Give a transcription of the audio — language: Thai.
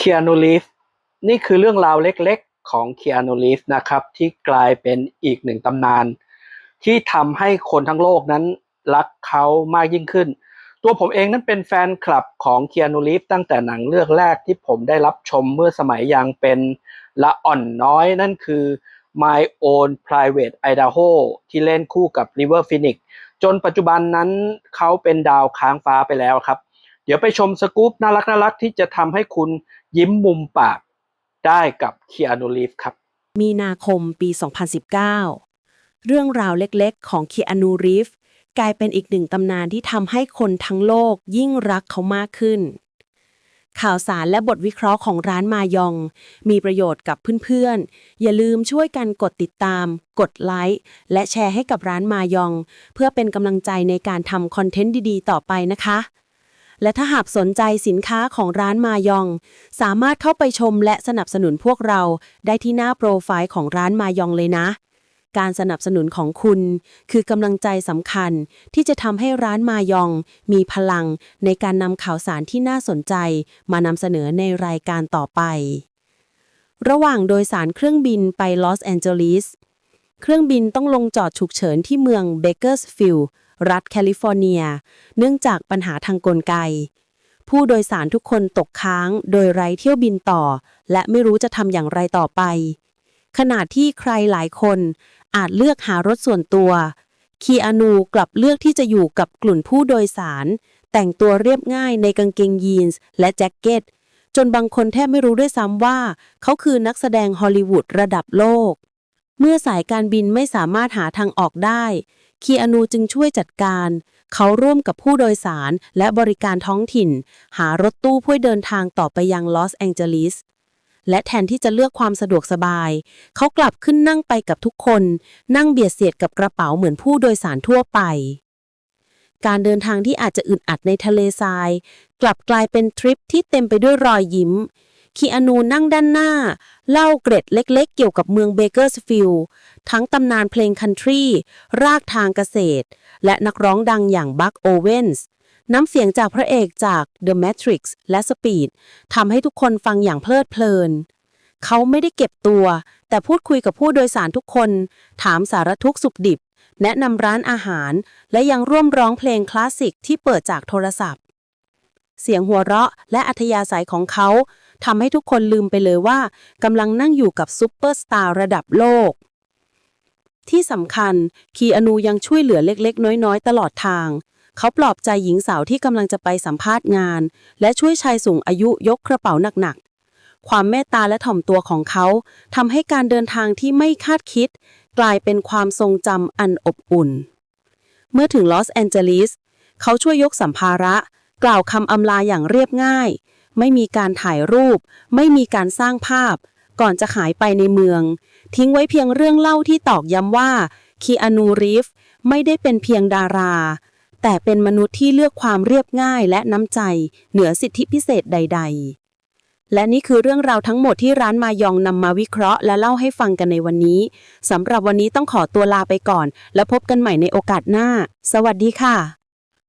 เคียนูรีฟนี่คือเรื่องราวเล็กๆของเคียนูรีฟนะครับ ที่กลายเป็นอีกหนึ่งตำนาน ที่ทำให้คนทั้งโลกนั้นรักเขามากยิ่งขึ้น ตัวผมเองนั้นเป็นแฟนคลับของเคียนูรีฟตั้งแต่หนังเรื่องแรกที่ผมได้รับชมเมื่อสมัยยังเป็นละอ่อนน้อยนั่นคือ My Own Private Idaho ที่เล่นคู่กับ River Phoenix จนปัจจุบันนั้นเขาเป็นดาวค้างฟ้าไปแล้วครับ เดี๋ยวไปชมสกู๊ปน่ารักน่ารักที่จะทำให้คุณ ยิ้มมุมปากได้กับเคียนูรีฟครับ มีนาคมปี 2019 เรื่องราวเล็กๆ ของคีอานูรีฟกลายเป็นอีกหนึ่งตำนานที่ทำให้คนทั้งโลกยิ่งรักเขามากขึ้น ข่าวสารและบทวิเคราะห์ของร้านมายอง มีประโยชน์กับเพื่อนๆ อย่าลืมช่วยกันกดติดตาม กดไลค์ และแชร์ให้กับร้านมายอง เพื่อเป็นกำลังใจในการทำคอนเทนต์ดีๆ ต่อไปนะคะ และถ้าหากสนใจสินค้าของร้านมายอง สามารถเข้าไปชมและสนับสนุนพวกเราได้ที่หน้าโปรไฟล์ของร้านมายองเลยนะ การสนับสนุนของคุณ คือกำลังใจสำคัญที่จะทำให้ร้านมายอง มีพลังในการนำข่าวสารที่น่าสนใจ มานำเสนอในรายการต่อไป ระหว่างโดยสารเครื่องบินไปลอสแอนเจลิสเครื่องบินต้องลงจอดฉุกเฉินที่เมืองเบเกอร์สฟิลด์ รัฐแคลิฟอร์เนีย เนื่องจากปัญหาทางกลไก ผู้โดยสารทุกคนตกค้างโดยไร้เที่ยวบินต่อ และไม่รู้จะทำอย่างไรต่อไป ขณะที่ใครหลายคนอาจเลือกหารถส่วนตัวคีอานูกลับเลือกที่จะอยู่กับกลุ่มผู้โดยสาร แต่งตัวเรียบง่ายในกางเกงยีนส์และแจ็คเก็ต จนบางคนแทบไม่รู้ด้วยซ้ำว่า เขาคือนักแสดงฮอลลีวูดระดับโลก เมื่อสายการบินไม่สามารถหาทางออกได้ คีอานูจึงช่วยจัดการ เขาร่วมกับผู้โดยสารและบริการท้องถิ่น หารถตู้เพื่อเดินทางต่อไปยังลอสแองเจลิสและแทนที่จะเลือกความสะดวกสบาย เขากลับขึ้นนั่งไปกับทุกคน นั่งเบียดเสียดกับกระเป๋าเหมือนผู้โดยสารทั่วไป การเดินทางที่อาจจะอึดอัดในทะเลทราย กลับกลายเป็นทริปที่เต็มไปด้วยรอยยิ้ม คีอานูนั่งด้านหน้า เล่าเกร็ดเล็กๆ เกี่ยวกับเมืองเบเกอร์สฟิลด์ทั้งตำนานเพลงคันทรี รากทางเกษตร และนักร้องดังอย่างบัคโอเวนส์น้ำเสียงจากพระเอกจาก The Matrix และ Speed ทำให้ทุกคนฟังอย่างเพลิดเพลิน เขาไม่ได้เก็บตัว แต่พูดคุยกับผู้โดยสารทุกคน ถามสารทุกสุขดิบ แนะนำร้านอาหาร และยังร่วมร้องเพลงคลาสสิกที่เปิดจากโทรศัพท์ เสียงหัวเราะและอัธยาศัยของเขา ทำให้ทุกคนลืมไปเลยว่ากำลังนั่งอยู่กับซูเปอร์สตาร์ระดับโลก ที่สำคัญ คีอานูยังช่วยเหลือเล็กๆ น้อยๆ ตลอดทาง เขาปลอบใจหญิงสาวที่กำลังจะไปสัมภาษณ์งาน และช่วยชายสูงอายุยกกระเป๋าหนักๆ ความเมตตาและถ่อมตัวของเขาทำให้การเดินทางที่ไม่คาดคิด กลายเป็นความทรงจำอันอบอุ่น เมื่อถึงลอสแอนเจลิสเขาช่วยยกสัมภาระ กล่าวคำอำลาอย่างเรียบง่าย ไม่มีการถ่ายรูป ไม่มีการสร้างภาพ ก่อนจะหายไปในเมือง ทิ้งไว้เพียงเรื่องเล่าที่ตอกย้ำว่าคีอานูรีฟไม่ได้เป็นเพียงดารา แต่เป็นมนุษย์ที่เลือกความเรียบง่ายและน้ำใจ เหนือสิทธิพิเศษใด ๆ และนี่คือเรื่องราวทั้งหมดที่ร้านมายองนำมาวิเคราะห์และเล่าให้ฟังกันในวันนี้สำหรับวันนี้ต้องขอตัวลาไปก่อน แล้วพบกันใหม่ในโอกาสหน้า สวัสดีค่ะ